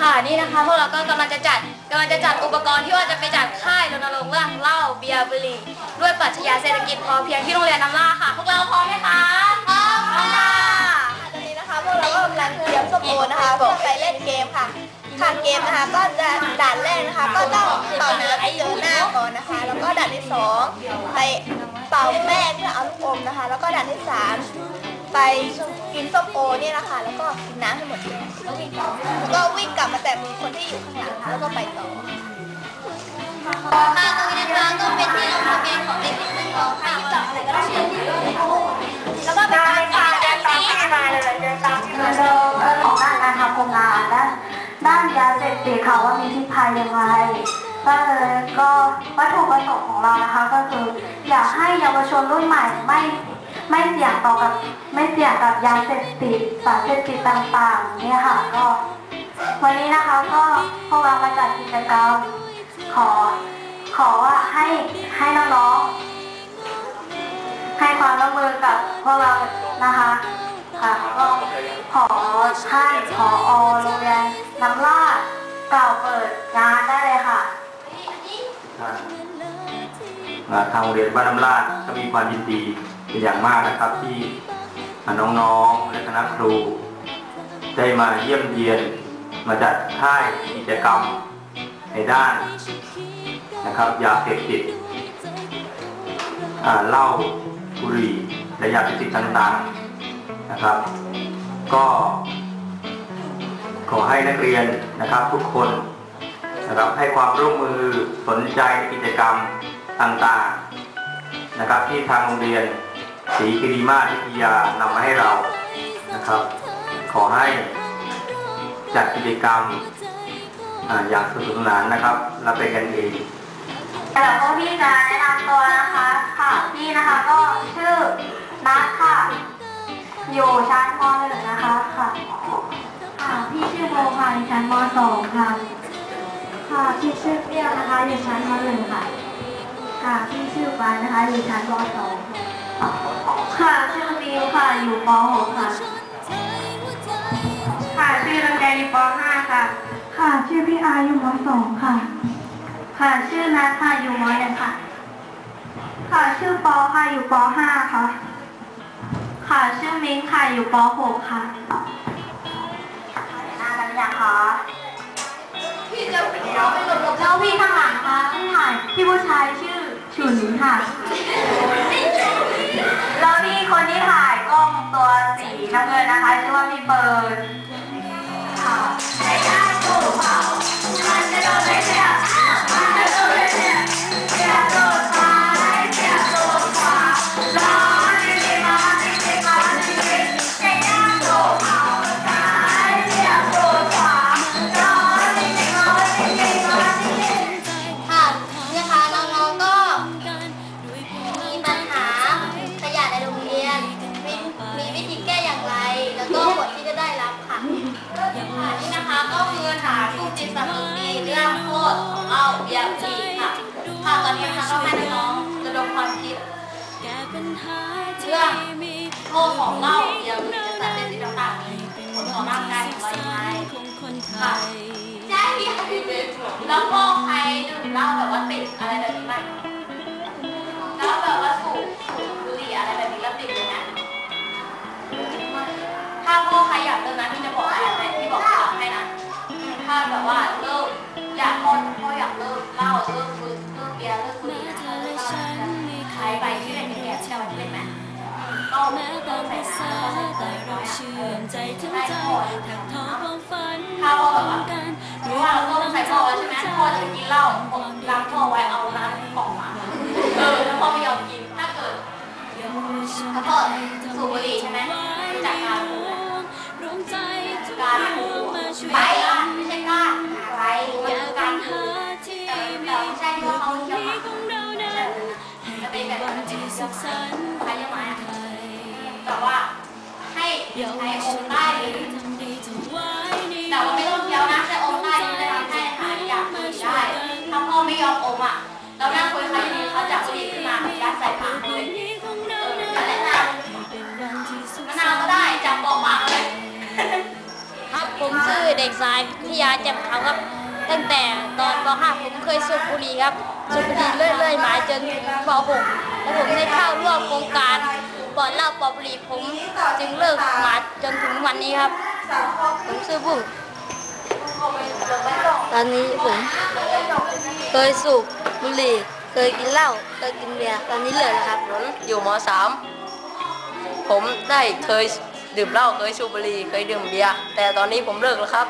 ค่ะนี่นะคะพวกเราก็กำลังจะจัดกำลังจะจัดอุปกรณ์ที่ว่าจะไปจัดค่ายรณรงค์เรื่องเหล้าเบียร์บุหรี่ด้วยปรัชญาเศรษฐกิจพอเพียงที่โรงเรียนน้ำล่าค่ะ พวกเราพร้อมไหมคะพร้อมค่ะตอนนี้นะคะพวกเราก็กำลังเตรียมส้มโอนะคะเพื่อไปเล่นเกมค่ะทางเกมนะคะก็จะด่านแรกนะคะ ก็ต้องเป่าน้ำให้เจอหน้าก่อนนะคะ แล้วก็ด่านที่สองไปเป่าแป้งเพื่อเอาลูกอมนะคะ แล้วก็ด่านที่สาม ไปกินส้มโอเนี่ยนะคะ แล้วก็กินน้ำให้หมดเลยแล้ววิ่งต่อแล้วก็วิ่งกลับมาแต่มีคนที่อยู่ข้างหลังนะคะแล้วก็ไปต่อค่ะตรงนี้นะคะก็เป็นที่ลงทะเบียนของเด็กๆน้องๆค่ะจับอะไรก็ได้แล้วก็เป็นการจัดการนี้เรื่องของด้านการทำโครงงานและด้านยาเสพติดค่ะว่ามีพิษภัยยังไงก็เลยก็วัตถุประสงค์ของเรานะคะ ก็คืออยากให้เยาวชนรุ่นใหม่ไม่ไม่เสี่ยงต่อกับ เสี่ยงกับยาเสพติดสารเสพติดต่างๆเนี่ยค่ะก็วันนี้นะคะก็พวกเรามาจัดกิจกรรม ขอขอว่าให้ให้น้องๆให้ความร่วมมือกับพวกเรานะคะค่ะก็ขอท่านขออโรงเรียนน้ำลาดกล่าวเปิดงานได้เลยค่ะทางโรงเรียนบ้านน้ำลาดก็มีความยินดีเป็นอย่างมากนะครับที่ น้องๆและคณะครู ได้มาเยี่ยมเยียนมาจัดค่ายกิจกรรมในด้านนะครับยาเสพติดอ่าเหล้าบุหรี่และยาเสพติดต่างๆนะครับ ก็ขอให้นักเรียนนะครับทุกคนนะครับให้ความร่วมมือสนใจกิจกรรมต่างๆนะครับที่ทางโรงเรียน ศรีกิริมาศวิทยานำมาให้เรานะครับ ขอให้จัดกิจกรรมอย่างสนุกสนานนะครับและเป็นกันเองเดี๋ยวพวกพี่จะแนะนำตัวนะคะค่ะพี่นะคะก็ชื่อนัทค่ะ อยู่ชั้นม .1 นะคะค่ะค่ะพี่ชื่อโบค่ะอยู่ชั้นม .2 ค่ะค่ะพี่ชื่อเปรี้ยวนะคะอยู่ชั้นม .1 ค่ะค่ะพี่ชื่อปานนะคะอยู่ชั้นม .2 ค่ะ ชื่อมิวค่ะ อยู่ป .6 ค่ะ ค่ะ ชื่อลำไยอยู่ป .5 ค่ะ ค่ะ ชื่อพี่อาอยู่ม .2 ค่ะ ค่ะ ชื่อนัทค่ะ อยู่ม .1 ค่ะ ค่ะ ชื่อปอค่ะ อยู่ป .5 ค่ะ ค่ะ ชื่อมิ้งค่ะ อยู่ป .6 ค่ะหน้ากันยังคะพี่จะเราไปหลบแล้วพี่ข้างหลังนะคะพี่ถ่ายพี่ผู้ชายชื่อฉุนค่ะ แล้วพี่คนที่ถ่ายกล้องตัวสีน้ำเงินนะคะชื่อว่าพี่เปิดค่ะในย่านถูกเผา จิตสำนึกดีเรื่องโทษของเหล้าเบียร์ดีค่ะค่ะตอนนี้นะคะก็ให้น้องระดมความคิดเรื่องโทษของเหล้าเบียร์บุหรี่จะสารเสพติดต่างๆมีผลต่อร่างกายของเราอย่างไรค่ะใช่แล้วก็ใครดื่มเหล้าแบบว่าติดอะไรแบบนี้ไหมแล้วแบบว่าสูบสูบบุหรี่อะไรแบบนี้แล้วติดเลยนะถ้าพ่อใครอยากเลิกนะพี่จะบอกอะไรไหม แบบว่าเลิกอยากพ่อพ่ออยากเลิกเหล้าเลิกบุหรี่เลิกเบียร์เลิกบุหรี่นะเลิกเหล้าจะใช้ใบที่เป็นแก่ที่จะวันที่เป็นไหมก็แม้ตามภาษาแต่เราเชื่อมใจทั้งใจถักทอความฝันถ้าพ่อแบบว่ากันหรือว่าเราต้องใส่พ่อใช่ไหมพ่อจะกินเหล้าล้างพ่อไว้เอาน้ำกล่องมาเออแล้วพ่อไม่ยอมกินถ้าเกิดถ้าพ่อสูบบุหรี่ใช่ไหมจากการรวมใจการดดูวงมาช่วยไป สุสุขสันต์ใครยังไงไทยแต่ว่าให้ใช้องค์ใต้ลิ้นทำดีถวายแต่ว่าไม่ต้องเคี้ยวนะใช้องค์ใต้ลิ้นจะทำให้หายอยากบุลีได้ถ้าพ่อไม่ยอมอมอะเรานั่งคุยเขาอยู่ดีเขาจับบุหรี่ขึ้นมายัดใส่ปากเลยนี้ของเอเราอนั้นนั่นและนะเป็นวันที่สุขมะนาวก็ได้จับบอกปากเลยไผมชื่อเด็กชายพิทยาแจ่มขาวครับ ตั้งแต่ตอนป .5 ผมเคยสูบบุหรี่ครับสูบบุหรี่เรื่อยๆมาจนถึงป .6 แล้วผมได้เข้าร่วมโครงการปลอดเหล้าปลอดบุหรี่ผม จึงเลิกมาจนถึงวันนี้ครับ ผมชื่อบุ้งตอนนี้ผมเคยสูบบุหรี่เคยกินเหล้าเคยกินเบียร์ตอนนี้เลิกแล้วครับผมอยู่มสามผมได้เคยดื่มเหล้าเคยสูบบุหรี่เคยดื่มเบียร์แต่ตอนนี้ผมเลิกแล้วครับ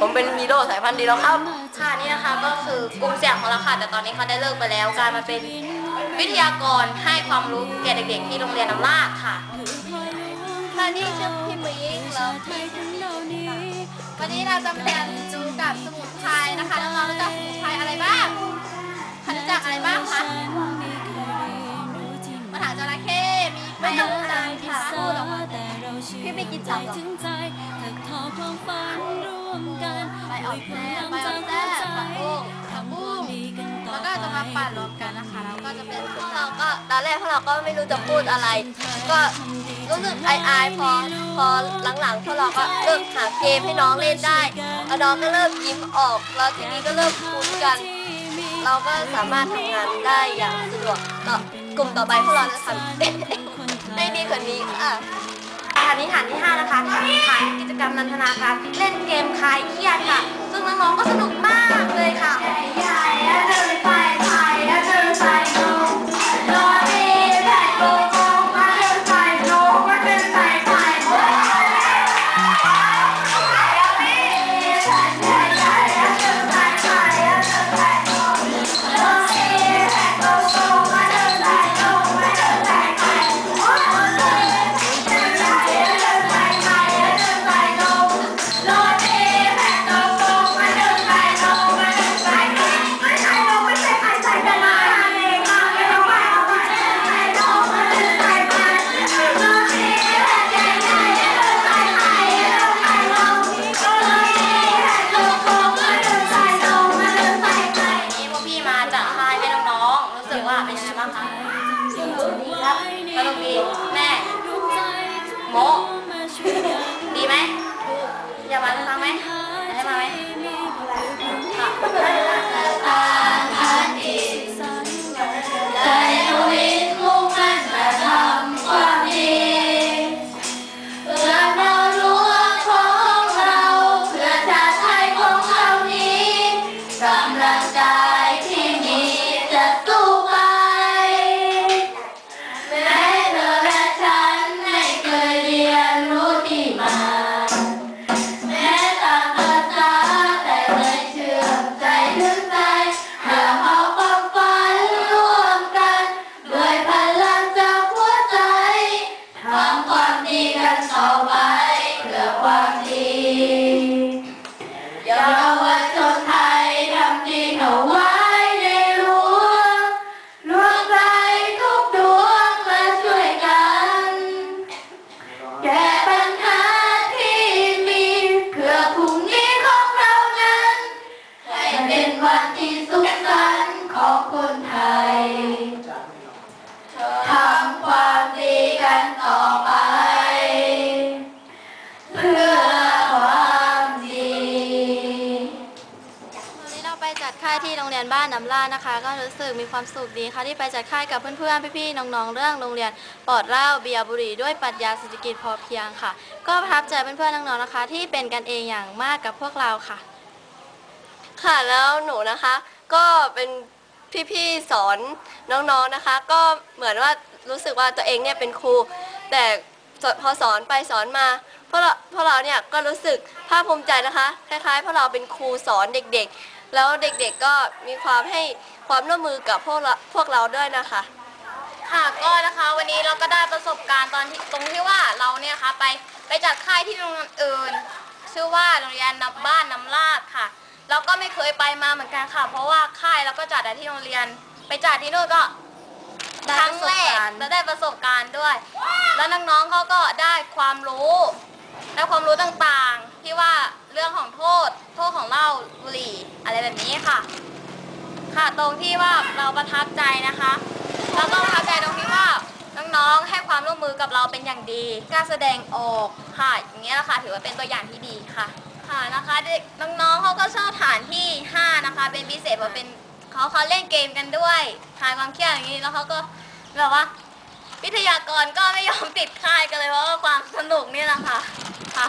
ผมเป็นฮีโร่สายพันธุ์ดีแล้วครับ ค่ะนี่นะคะก็คือกลุ่มเสี่ยงของเราค่ะแต่ตอนนี้เขาได้เลิกไปแล้วกลายมาเป็น วิทยากรให้ความรู้แก่เด็กๆที่โรงเรียนน้ำลาดค่ะค่ะนี่ชื่อพี่หมิงแล้วพี่วันนี้เราจะมาเรียนรู้กับสมุนไพรนะคะน้องๆรู้จักสมุนไพรอะไรบ้างคะรู้จักอะไรบ้างคะมะขามจระเข้มีแป้งต่างๆค่ะพูดออกมาพี่ไม่กินตับหรอไปออกแซ่บไปออกแซ่ ปั่นรวมกันนะคะ แล้วก็จะเป็นพวกเราก็ตอนแรกพวกเราก็ไม่รู้จะพูดอะไร ก็รู้สึกอายๆพอพอหลังๆพวกเราก็เริ่มหาเกมให้น้องเล่นได้แล้วน้องก็เริ่มยิ้มออก แล้วทีนี้ก็เริ่มคุ้นกัน เราก็สามารถทำงานได้อย่างสะดวกต่อกลุ่มต่อไปพวกเราจะทำได้ดีกว่านี้ค่ะฐานนิฐานที่ 5 นะคะฐานกิจกรรมนันทนาการเล่นเกมคลายเครียดค่ะ ซึ่งน้องๆก็สนุกมากเลยค่ะนี้ ดีแม่โมดีไหมอยากมาสักครั้งไหมอยากให้มาไหมค่ะ รียนบ้านน้ำล่านะคะ ก็รู้สึกมีความสุขดีค่ะที่ไปจัดค่ายกับเพื่อนๆพี่ๆน้องๆเรื่องโรงเรียนปลอดเหล้าเบียร์บุหรี่ด้วยปรัชญาเศรษฐกิจพอเพียงค่ะ ก็ประทับใจเพื่อนๆน้องๆนะคะ ที่เป็นกันเองอย่างมากกับพวกเราค่ะ ค่ะแล้วหนูนะคะ ก็เป็นพี่ๆสอนน้องๆนะคะ ก็เหมือนว่ารู้สึกว่าตัวเองเนี่ยเป็นครู แต่พอสอนไปสอนมาพวกเราพวกเราเนี่ยก็รู้สึกภาคภูมิใจนะคะ คล้ายๆพวกเราเป็นครูสอนเด็กๆ แล้วเด็กๆก็มีความให้ความร่วมมือกับพวกเราพวกเราด้วยนะคะ ค่ะก็นะคะวันนี้เราก็ได้ประสบการณ์ตอนที่ตรงที่ว่าเราเนี่ยนะคะไปไปจัดค่ายที่โรงเรียนอื่น ชื่อว่าโรงเรียนน้ำบ้านน้ำลาดค่ะเราก็ไม่เคยไปมาเหมือนกันค่ะ เพราะว่าค่ายเราก็จัดแต่ที่โรงเรียน ไปจัดที่นู่นก็ได้ครั้งแรกประสบการณ์และได้ประสบการณ์ด้วย แล้วน้องๆเขาก็ได้ความรู้ ได้ความรู้ต่างๆ ที่ว่าเรื่องของโทษ โทษของเหล้าบุหรี่อะไรแบบนี้ค่ะ ค่ะตรงที่ว่าเราประทับใจนะคะแล้วก็ประทับใจตรงที่ว่าน้องๆให้ความร่วมมือกับเราเป็นอย่างดีกล้าแสดงออกค่ะ อย่างนี้ยแหละค่ะถือว่าเป็นตัวอย่างที่ดีค่ะค่ะนะคะเด็กน้องๆเขาก็ชอบฐานที่ 5 นะคะ เป็นพิเศษเพราะเป็นเขาเขาเล่นเกมกันด้วยคลายความเครียดอย่างนี้แล้วเขาก็แบบว่า วิทยากรก็ไม่ยอมปิดค่ายกันเลยเพราะว่าความสนุกนี่แหละค่ะค่ะ